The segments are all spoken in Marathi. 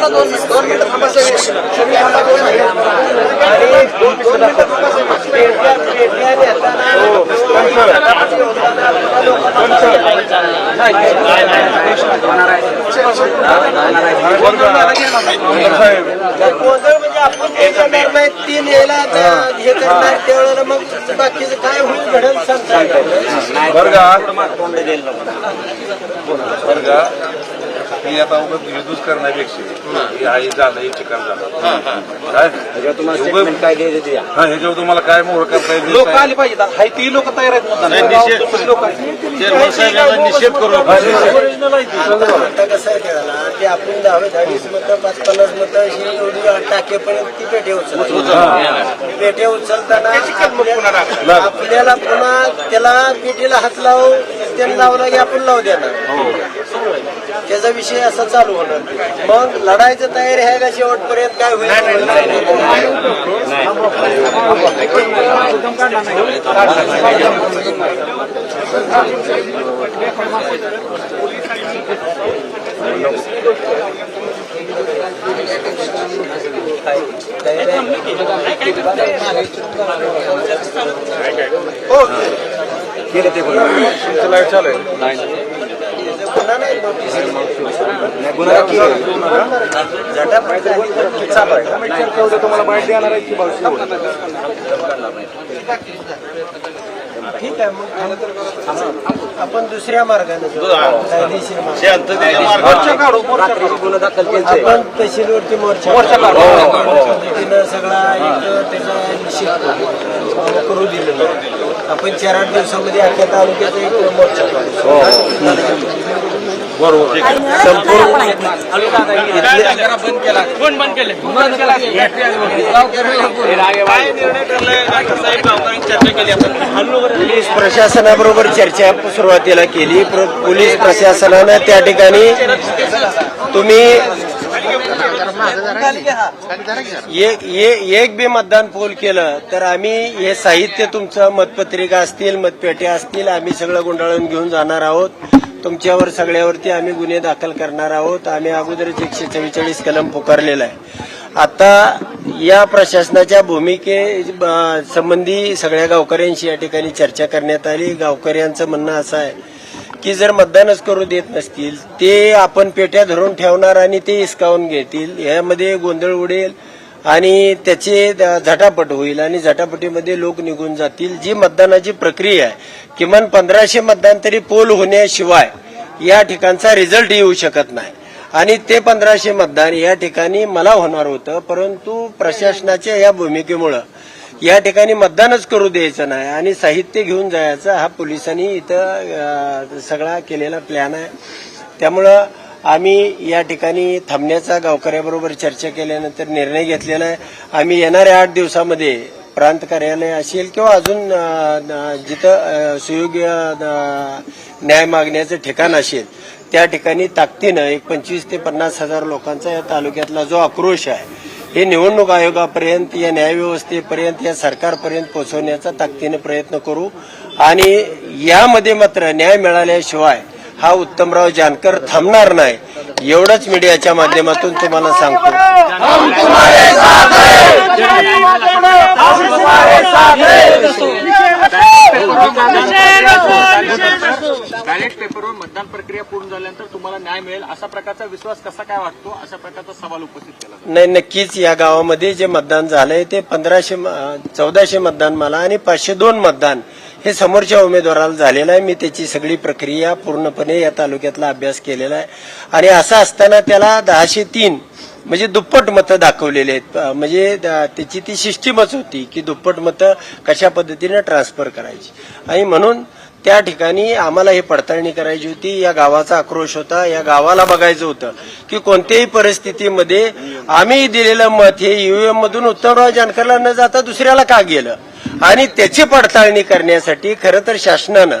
थांबा दोन दोन मिनिटं थांबा. नाही तीन यायला हे करणार त्यावेळेला मग बाकीचं काय होईल घडेल सांगता बरं का बरं का ही आता उगाच विद्युत करण्यापेक्षा हे. आई झालं हे चिकन झालं. काय? हा ह्याच्यावर तुम्हाला काय मोहर करता येईल लोक आली पाहिजेत. हाय ती लोक तयार आहेत मतदान लोक निषेध करू नका. आता कसं आहे की आपण दहावे दहावीस मतं पाच पन्नास मतं एवढी टाकेपर्यंत ती पेटे उचलतात पेटे उचलताना आपल्या- आपल्याला पुन्हा त्याला पेटीला हात लावू त्याला लावला की आपण लावू देणार त्याचा विषय असा चालू होणार. मग लढायचं तयारी आहे का शेवटपर्यंत? काय होईल? लाइट चालू आहे पुन्हा नाही notice. झटापट झाली. चालू आहे तुम्हाला माहिती देणार आहे की ठीक आहे मग आपण दुसऱ्या मार्गाने जाऊ. कायदेशीर. मोर्चा काढू मोर्चा काढू आपण तहसीलवरती मोर्चा मोर्चा काढू. सगळा त्याचा निश्चित करू. दिलेलं आहे. आपण चार आठ दिवसामध्ये अख्ख्या तालुक्याचा एक मोर्चा काढू काय निर्णय ठरलाय डॉक्टर साहेब गावकऱ्यांची चर्चा केली आपण पोलीस प्रशासनाबरोबर चर्चा सुरुवातीला केली प्र- पोलीस प्रशासनानं त्या ठिकाणी तुम्ही एक एक बी मतदान पोल केलं तर आम्ही हे साहित्य तुमचं मतपत्रिका असतील मतपेट्या असतील आम्ही सगळं गुंडाळून घेऊन जाणार आहोत. तुमच्यावर सगळ्यावरती आम्ही गुन्हे दाखल करणार आहोत. आम्ही अगोदरच एकशे चव्वेचाळीस कलम पुकारलेला आहे. आता या प्रशासनाच्या भूमिके संबंधी सगळ्या गावकऱ्यांशी या ठिकाणी चर्चा करण्यात आली. गावकऱ्यांचं म्हणणं असं आहे की जर मतदानच करू देत नसतील ते आपण पेट्या धरून ठेवणार आणि ते हिसकावून घेतील. यामध्ये गोंधळ उडेल आणि त्याचे झटापट होईल आणि झटापटीमध्ये लोक निघून जातील. जी मतदानाची प्रक्रिया आहे किमान पंधराशे मतदान तरी पोल होण्याशिवाय या ठिकाणचा रिझल्ट येऊ शकत नाही. आणि ते पंधराशे मतदान या ठिकाणी मला होणार होतं परंतु प्रशासनाच्या या भूमिकेमुळं या ठिकाणी मतदानच करू द्यायचं नाही आणि साहित्य घेऊन जायचं. हा पोलिसांनी इथं सगळा केलेला प्लॅन आहे. त्यामुळं आम्ही या ठिकाणी थांबण्याचा गावकऱ्याबरोबर चर्चा केल्यानंतर निर्णय घेतलेला आहे. आम्ही येणाऱ्या आठ दिवसामध्ये प्रांत कार्यालय असेल किंवा अजून जिथं सुयोग्य न्याय मागण्याचं ठिकाण असेल त्या ठिकाणी ताकदीनं एक पंचवीस ते पन्नास हजार लोकांचा या तालुक्यातला जो आक्रोश आहे हे निवडणूक आयोगापर्यंत या न्यायव्यवस्थेपर्यंत या सरकारपर्यंत पोहोचवण्याचा ताकदीने प्रयत्न करू. आणि यामध्ये मात्र न्याय मिळाल्याशिवाय हा उत्तमराव जानकर थांबणार नाही. एवढंच मीडियाच्या माध्यमातून तुम्हाला सांगतो. बॅलेट पेपरवर मतदान प्रक्रिया पूर्ण झाल्यानंतर तुम्हाला न्याय मिळेल अशा प्रकारचा विश्वास कसा काय वाटतो? अशा प्रकारचा सवाल उपस्थित केला नाही नक्कीच या गावामध्ये जे मतदान झालंय ते पंधराशे चौदाशे मतदान मला आणि पाचशे दोन मतदान हे समोरच्या उमेदवाराला झालेलं आहे. मी त्याची सगळी प्रक्रिया पूर्णपणे या तालुक्यातला अभ्यास केलेला आहे. आणि असं असताना त्याला दहाशे तीन म्हणजे दुप्पट मतं दाखवलेली आहेत. म्हणजे द- त्याची ती सिस्टीमच होती की दुप्पट मतं कशा पद्धतीने ट्रान्सफर करायची. आणि म्हणून त्या ठिकाणी आम्हाला ही पडताळणी करायची होती. या गावाचा आक्रोश होता. या गावाला बघायचं होतं की कोणत्याही परिस्थितीमध्ये आम्ही दिलेलं मत हे ईव्हीएम मधून उत्तमराव जानकरला न जाता दुसऱ्याला का गेलं? आणि त्याची पडताळणी करण्यासाठी खरं तर शासनानं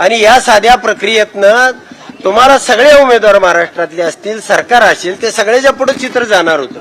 आणि या साध्या प्रक्रियेतनं तुम्हाला सगळे उमेदवार महाराष्ट्रातले असतील सरकार असेल ते सगळ्याच्या पुढे चित्र जाणार होतं.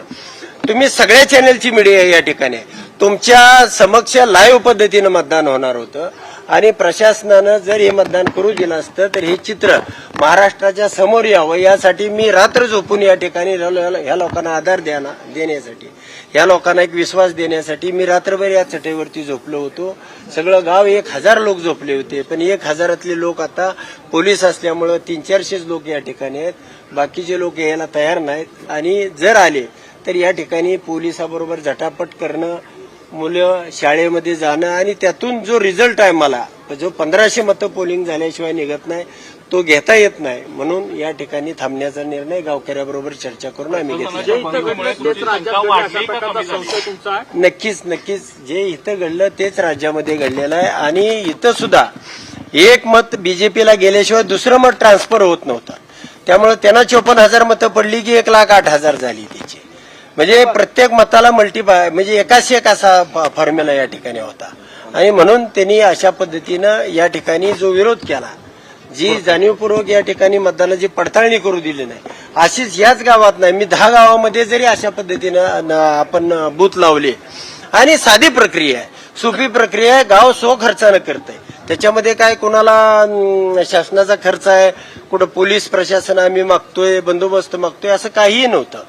तुम्ही सगळ्या चॅनेलची मीडिया या ठिकाणी. तुमच्या समक्ष लाईव्ह पद्धतीनं मतदान होणार होतं. आणि प्रशासनानं जर हे मतदान करू दिलं असतं तर हे चित्र महाराष्ट्राच्या समोर यावं. यासाठी मी रात्र झोपून या ठिकाणी ह्या लोकांना आधार द्याना देण्यासाठी. या लोकांना एक विश्वास देण्यासाठी मी रात्रभर या चटईवरती झोपलो होतो. सगळं गाव एक हजार लोक झोपले होते पण एक हजारातले लोक आता पोलीस असल्यामुळं तीन चारशेच लोक या ठिकाणी आहेत. बाकीचे लोक यायला तयार नाहीत. आणि जर आले तर या ठिकाणी पोलिसाबरोबर झटापट करणं मुलं शाळेमध्ये जाणं आणि त्यातून जो रिझल्ट आहे मला जो पंधराशे मतं पोलिंग झाल्याशिवाय निघत नाही तो घेता येत नाही. म्हणून या ठिकाणी थांबण्याचा निर्णय गावकऱ्याबरोबर चर्चा करून आम्ही घेतला. जे इथं घडलं तेच राज्यात घडलं अशा प्रकारचा संशय तुमचा आहे? नक्कीच नक्कीच. जे इथं घडलं तेच राज्यामध्ये घडलेलं आहे. आणि इथं सुद्धा एक मत बीजेपीला गेल्याशिवाय दुसरं मत ट्रान्सफर होत नव्हतं. त्यामुळे त्यांना चोपन्न हजार मतं पडली की एक लाख आठ हजार झाली त्याची. म्हणजे प्रत्येक मताला मल्टी म्हणजे एकाशी एक असा फॉर्म्युला या ठिकाणी होता. आणि म्हणून त्यांनी अशा पद्धतीनं या ठिकाणी जो विरोध केला जी जाणीवपूर्वक या ठिकाणी मतदानाची पडताळणी करू दिली नाही. अशीच याच गावात नाही. मी दहा गावामध्ये जरी अशा पद्धतीनं आपण बूथ लावले. आणि साधी प्रक्रिया आहे. सोपी प्रक्रिया आहे. गाव सो खर्चानं करतंय. त्याच्यामध्ये काय कोणाला शासनाचा खर्च आहे कुठं पोलीस प्रशासन आम्ही मागतोय बंदोबस्त मागतोय असं काहीही नव्हतं.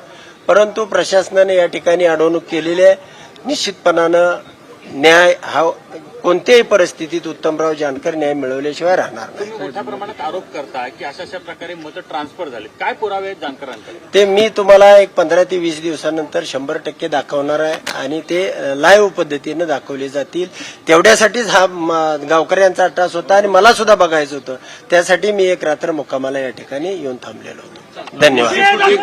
परंतु प्रशासनाने या ठिकाणी अडवणूक केलेली आहे. निश्चितपणानं न्याय हा कोणत्याही परिस्थितीत उत्तमराव जानकर न्याय मिळवल्याशिवाय राहणार नाही. तुम्ही मोठ्या प्रमाणात आरोप करताय की अशा अशा प्रकारे मतं ट्रान्सफर झाले. काय पुरावे आहेत जानकरांकडे? ते मी तुम्हाला एक पंधरा ते वीस दिवसानंतर शंभर टक्के दाखवणार आहे आणि ते लाईव्ह पद्धतीनं दाखवले जातील. तेवढ्यासाठीच हा गावकऱ्यांचा अट्टास होता आणि मला सुद्धा बघायचं होतं. त्यासाठी मी एक रात्र मुक्कामाला या ठिकाणी येऊन थांबलेलो होतो. धन्यवाद.